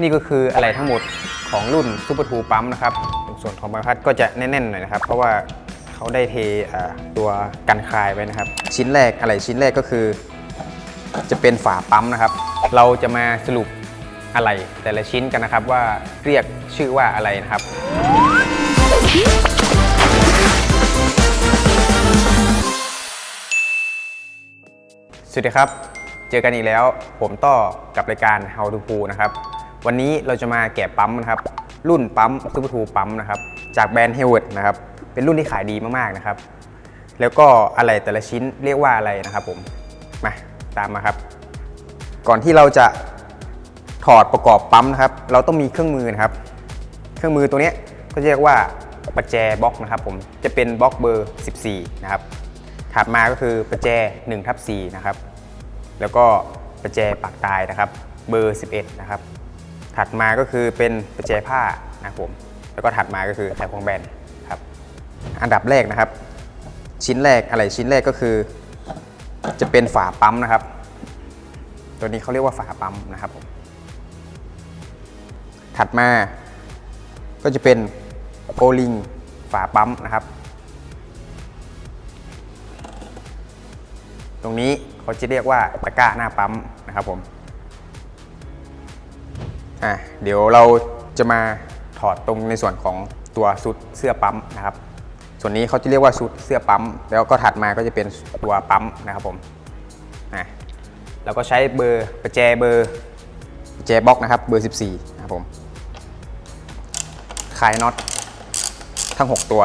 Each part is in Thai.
นี่ก็คืออะไรทั้งหมดของรุ่นซูเปอร์ทูปั๊มนะครับ ส่วนของใบพัดก็จะแน่นๆหน่อยนะครับ เพราะว่าเขาได้เทตัวกันคายไว้นะครับ ชิ้นแรกอะไรชิ้นแรกก็คือ จะเป็นฝาปั๊มนะครับ เราจะมาสรุปอะไรแต่ละชิ้นกันนะครับว่าเรียกชื่อว่าอะไรนะครับสวัสดีครับ เจอกันอีกแล้ว ผมต่อกับรายการ How to Pool นะครับ วันนี้เราจะมาแกะปั๊มนะครับ รุ่นปั๊มซูเปอร์ทูปั๊มนะครับ จากแบรนด์ h e w a r d นะครับ เป็นรุ่นที่ขายดีมากๆนะครับ แล้วก็อะไรแต่ละชิ้นเรียกว่าอะไรนะครับผม มาตามมาครับ ก่อนที่เราจะถอดประกอบปั๊มนะครับ เราต้องมีเครื่องมือนะครับ เครื่องมือตัวนี้ก็เรียกว่าประแจบล็อกนะครับ ผมจะเป็นบล็อกเบอร์ 14 นะครับ ถัดมาก็คือประแจ1ทับ4นะครับ แล้วก็ประแจปากตายนะครับ เบอร์ 11 นะครับ ถัดมาก็คือเป็นประแจผ้านะครับผม แล้วก็ถัดมาก็คือแถบของแบนครับ อันดับแรกนะครับ ชิ้นแรกอะไรชิ้นแรกก็คือ จะเป็นฝาปั๊มนะครับ ตัวนี้เขาเรียกว่าฝาปั๊มนะครับผมถัดมาก็จะเป็นโอลิงฝาปั๊มนะครับ ตรงนี้เขาจะเรียกว่าตะกร้าหน้าปั๊มนะครับผม อะเดี๋ยวเราจะมาถอดตรงในส่วนของตัวซุดเสื้อปั๊มนะครับ ส่วนนี้เขาจะเรียกว่าซุดเสื้อปั๊ม แล้วก็ถัดมาก็จะเป็นตัวปั๊มนะครับผมอะเราก็ใช้เบอร์ประแจเบอร์ประแจบล็อกนะครับเบอร์ 14นะครับผมคลายน็อตทั้ง 6 ตัว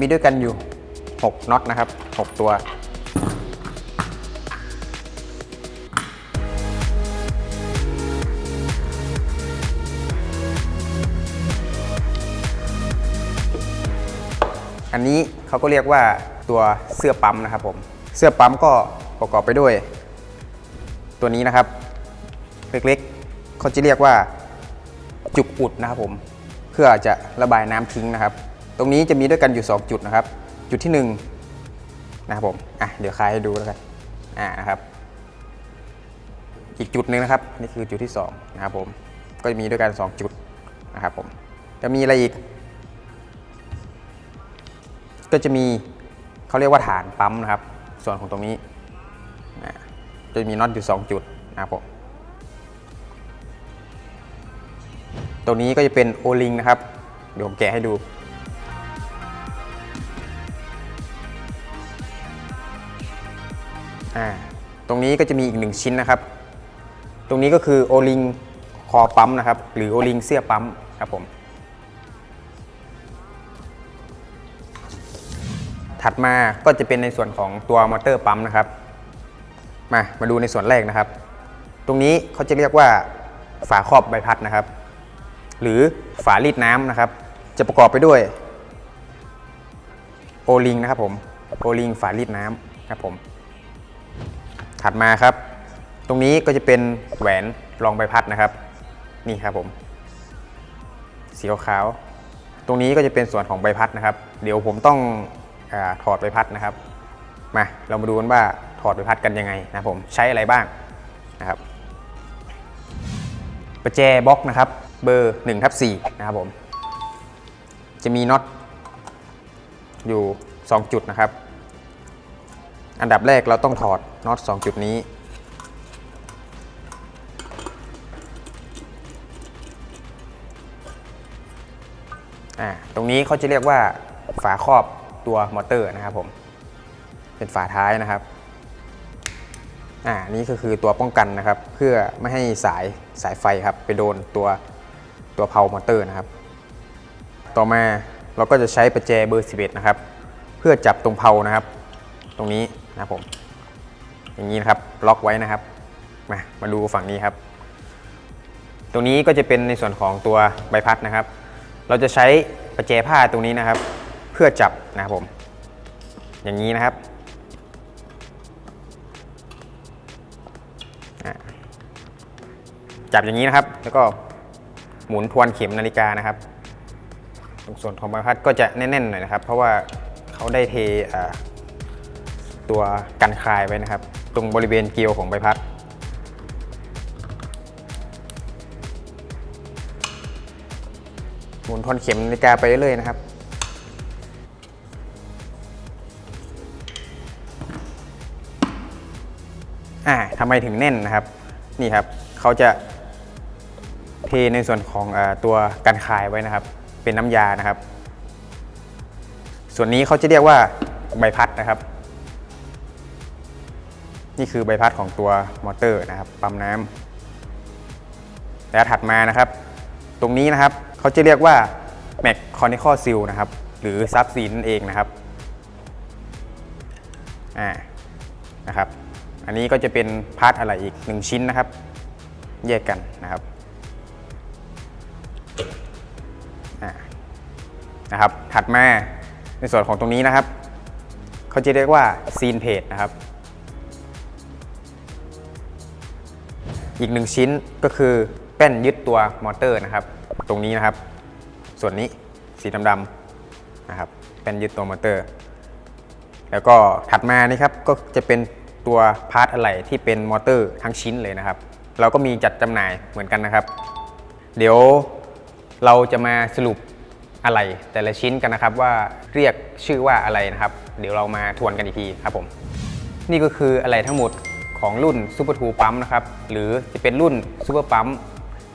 มีด้วยกันอยู่ 6น็อตนะครับ 6 ตัว อันนี้เขาก็เรียกว่าตัวเสื้อปั๊มนะครับผม เสื้อปั๊มก็ประกอบไปด้วย ตัวนี้นะครับ เล็กๆเขาจะเรียกว่าจุกอุดนะครับผม เพื่อจะระบายน้ำทิ้งนะครับ ตรงนี้จะมีด้วยกันอยู่ 2 จุดนะครับ จุดที่1นะครับผมอะเดี๋ยวคลายให้ดูแล้วกันอ่านะครับอีกจุดหนึ่งนะครับนี่คือจุดที่2นะครับผมก็จะมีด้วยกัน 2 จุดนะครับผมจะมีอะไรอีก ก็จะมีเขาเรียกว่าฐานปั๊มนะครับ ส่วนของตรงนี้จะมีน็อตอยู่ 2 จุดนะครับผมตรงนี้ก็จะเป็นโอลิงนะครับ เดี๋ยวผมแกะให้ดู อ่าตรงนี้ก็จะมีอีกหนึ่งชิ้นนะครับ ตรงนี้ก็คือโอลิงคอปั๊มนะครับ หรือโอลิงเสื้อปั๊มครับผม ถัดมาก็จะเป็นในส่วนของตัวมอเตอร์ปั๊มนะครับ มามาดูในส่วนแรกนะครับ ตรงนี้เขาจะเรียกว่าฝาครอบใบพัดนะครับ หรือฝารีดน้ำนะครับ จะประกอบไปด้วยโอลิงนะครับผมโอลิงฝารีดน้ำครับผม ถัดมาครับ ตรงนี้ก็จะเป็นแหวนรองใบพัดนะครับ นี่ครับผม สีขาวๆตรงนี้ก็จะเป็นส่วนของใบพัดนะครับ เดี๋ยวผมต้องอถอดใบพัดนะครับ มาเรามาดูกันว่าถอดใบพัดกันยังไงนะผมใช้อะไรบ้างนะครับประแจบล็อกนะครับ เบอร์1ทับ4นะครับผม จะมีน็อตอยู่ 2 จุดนะครับ อันดับแรกเราต้องถอด น็อต2จุดนี้อ่าตรงนี้เขาจะเรียกว่าฝาครอบตัวมอเตอร์นะครับผม เป็นฝาท้ายนะครับ อ่า นี่ก็คือตัวป้องกันนะครับ เพื่อไม่ให้สายสายไฟครับ ไปโดนตัวตัวเพามอเตอร์นะครับ ต่อมาเราก็จะใช้ประแจเบอร์ 11 นะครับ เพื่อจับตรงเพานะครับ ตรงนี้นะครับผม อย่างนี้นะครับล็อกไว้นะครับ มามาดูฝั่งนี้ครับ ตรงนี้ก็จะเป็นในส่วนของตัวใบพัดนะครับ เราจะใช้ประแจผ้าตรงนี้นะครับ เพื่อจับนะครับผม อย่างนี้นะครับจับอย่างนี้นะครับ แล้วก็หมุนทวนเข็มนาฬิกานะครับ ตรงส่วนของใบพัดก็จะแน่นๆหน่อยนะครับ เพราะว่าเขาได้เทตัวกันคลายไว้นะครับ ตรงบริเวณเกลียวของใบพัด หมุนทอนเข็มนาฬิกาไปเรื่อยๆนะครับ อ่าทำไมถึงแน่นนะครับ นี่ครับเขาจะเทในส่วนของอตัวกันคายไว้นะครับ เป็นน้ำยานะครับ ส่วนนี้เขาจะเรียกว่าใบพัดนะครับ นี่คือใบพัดของตัวมอเตอร์นะครับปั๊มน้ำแล้วถัดมานะครับ ตรงนี้นะครับเขาจะเรียกว่า m e c h a n i c a l Seal นะครับ หรือซับซีนนั่นเองนะครับอ่านะครับ อันนี้ก็จะเป็นพาร์ทอะไรอีก 1 ชิ้นนะครับ แยกกันนะครับอ่านะครับ ถัดมาในส่วนของตรงนี้นะครับ เขาจะเรียกว่าซีนเพจนะครับ อีกหนึ่งชิ้นก็คือแป้นยึดตัวมอเตอร์นะครับ ตรงนี้นะครับ ส่วนนี้สีดำๆนะครับแป้นยึดตัวมอเตอร์ แล้วก็ถัดมานี่ครับก็จะเป็นตัวพาร์ทอะไหล่ที่เป็นมอเตอร์ทั้งชิ้นเลยนะครับ เราก็มีจัดจำหน่ายเหมือนกันนะครับ เดี๋ยวเราจะมาสรุปอะไหล่แต่ละชิ้นกันนะครับว่าเรียกชื่อว่าอะไรนะครับ เดี๋ยวเรามาทวนกันอีกทีครับผม นี่ก็คืออะไรทั้งหมด ของรุ่นซูเปอร์ทูปั๊มนะครับหรือจะเป็นรุ่นซูเปอร์ปั๊ม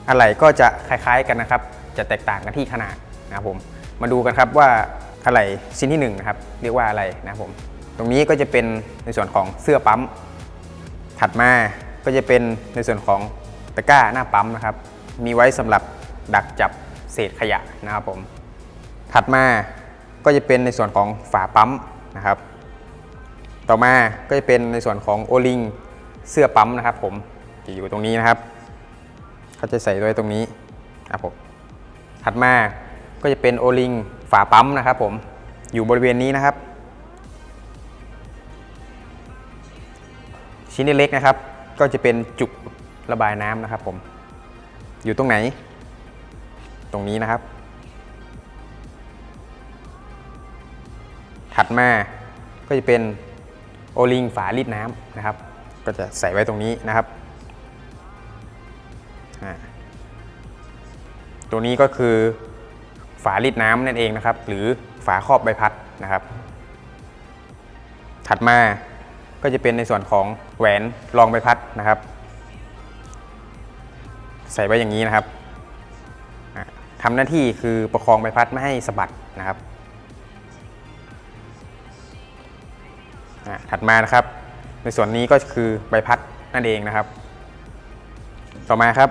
อะไรก็จะคล้ายๆกันนะครับ จะแตกต่างกันที่ขนาดนะครับผมมาดูกันครับว่าอะไรชิ้นที่หนึ่งนะครับเรียกว่าอะไรนะครับผมตรงนี้ก็จะเป็นในส่วนของเสื้อปั๊ม ถัดมาก็จะเป็นในส่วนของตะกร้าหน้าปั๊มนะครับ มีไว้สำหรับดักจับเศษขยะนะครับผม ถัดมาก็จะเป็นในส่วนของฝาปั๊มนะครับ ต่อมาก็จะเป็นในส่วนของโอลิง เสื้อปั๊มนะครับ ผมจะอยู่ตรงนี้นะครับ เขาจะใส่ไว้ตรงนี้ครับผมถัดมาก็จะเป็นโอลิงฝาปั๊มนะครับ ผมอยู่บริเวณนี้นะครับ ชิ้นเล็กๆนะครับ ก็จะเป็นจุกระบายน้ำนะครับ ผมอยู่ตรงไหน ตรงนี้นะครับ ถัดมาก็จะเป็นโอลิงฝารีดน้ำนะครับ ก็จะใส่ไว้ตรงนี้นะครับ ตัวนี้ก็คือฝารีดน้ำนั่นเองนะครับ หรือฝาครอบใบพัดนะครับ ถัดมาก็จะเป็นในส่วนของแหวนรองใบพัดนะครับ ใส่ไว้อย่างนี้นะครับทำหน้าที่คือประคองใบพัดไม่ให้สะบัดนะครับถัดมานะครับ ในส่วนนี้ก็คือใบพัดนั่นเองนะครับ ต่อมาครับ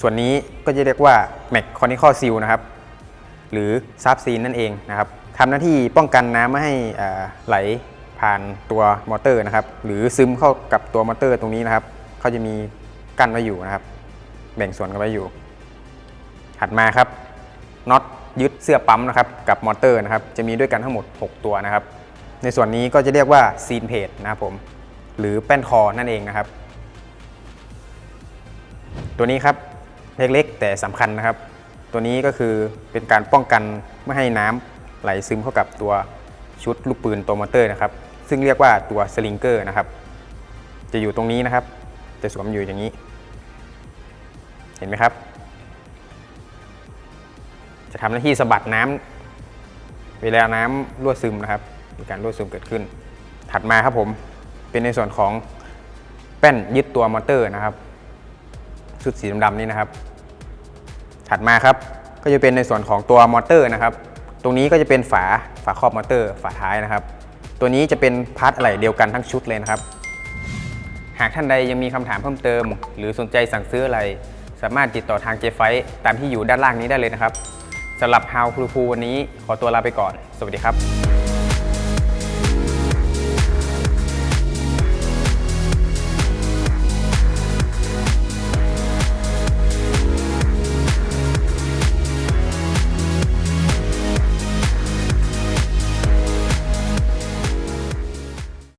ส่วนนี้ก็จะเรียกว่า m e c h a n i c a l Seal นะครับ หรือซับซีนนั่นเองนะครับทำหน้าที่ป้องกันน้ำไม่ให้ไหลผ่านตัวมอเตอร์นะครับ หรือซึมเข้ากับตัวมอเตอร์ตรงนี้นะครับเขาจะมีกั้นไว้อยู่นะครับ แบ่งส่วนกันไว้อยู่ ถัดมาครับน็อตยึดเสื้อปั๊มนะครับ กับมอเตอร์นะครับ จะมีด้วยกันทั้งหมด 6 ตัวนะครับ ในส่วนนี้ก็จะเรียกว่าซีนเพจนะครับผมหรือแป้นคอนั่นเองนะครับ ตัวนี้ครับเล็กๆแต่สำคัญนะครับ ตัวนี้ก็คือเป็นการป้องกันไม่ให้น้ำไหลซึมเข้ากับตัวชุดลูกปืนตัวมอเตอร์นะครับ ซึ่งเรียกว่าตัวสลิงเกอร์นะครับ จะอยู่ตรงนี้นะครับ จะสวมอยู่อย่างนี้ เห็นไหมครับ จะทำหน้าที่สะบัดน้ำเวลาน้ำรั่วซึมนะครับ มีการรั่วซึมเกิดขึ้น ถัดมาครับผมเป็นในส่วนของแป้นยึดตัวมอเตอร์นะครับ ชุดสีดำๆนี่นะครับ ถัดมาครับก็จะเป็นในส่วนของตัวมอเตอร์นะครับ ตรงนี้ก็จะเป็นฝาฝาครอบมอเตอร์ ฝาท้ายนะครับ ตัวนี้จะเป็นพาร์ทอะไหล่เดียวกันทั้งชุดเลยนะครับ หากท่านใดยังมีคำถามเพิ่มเติม หรือสนใจสั่งซื้ออะไร สามารถติดต่อทางเจไฟตามที่อยู่ด้านล่างนี้ได้เลยนะครับสำหรับ How ครูพูวันนี้ขอตัวลาไปก่อน สวัสดีครับ